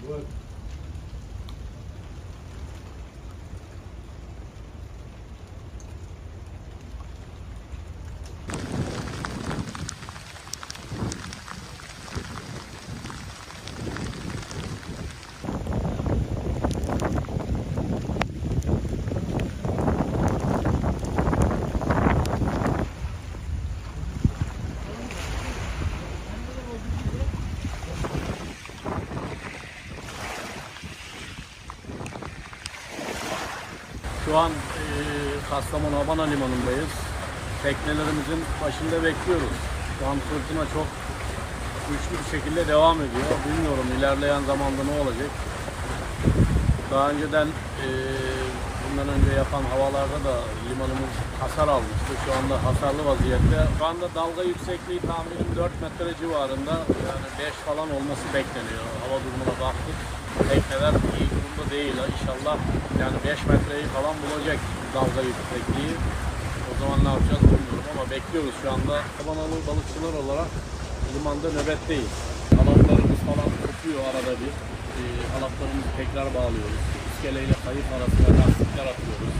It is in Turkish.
good work. Şu an e, Kastamonu Habana Limanı'ndayız. Teknelerimizin başında bekliyoruz. Şu an fırtına çok güçlü bir şekilde devam ediyor. Bilmiyorum ilerleyen zamanda ne olacak. Daha önceden bundan önce yapan havalarda da limanımız hasar almıştı. Şu anda hasarlı vaziyette. Şu anda dalga yüksekliği tahminim 4 metre civarında. Yani 5 falan olması bekleniyor. Hava durumuna baktık. Tekneler iyi durumda değil. İnşallah yani 5 metreyi falan bulacak dalga yüksekliği. O zaman ne yapacağız bilmiyorum ama bekliyoruz şu anda. Kabanalı balıkçılar olarak limanda nöbetteyiz. Halatlarımız falan kopuyor arada bir. Ee, halatlarımızı tekrar bağlıyoruz. İskeleyle kayıp arasına lastikler atıyoruz.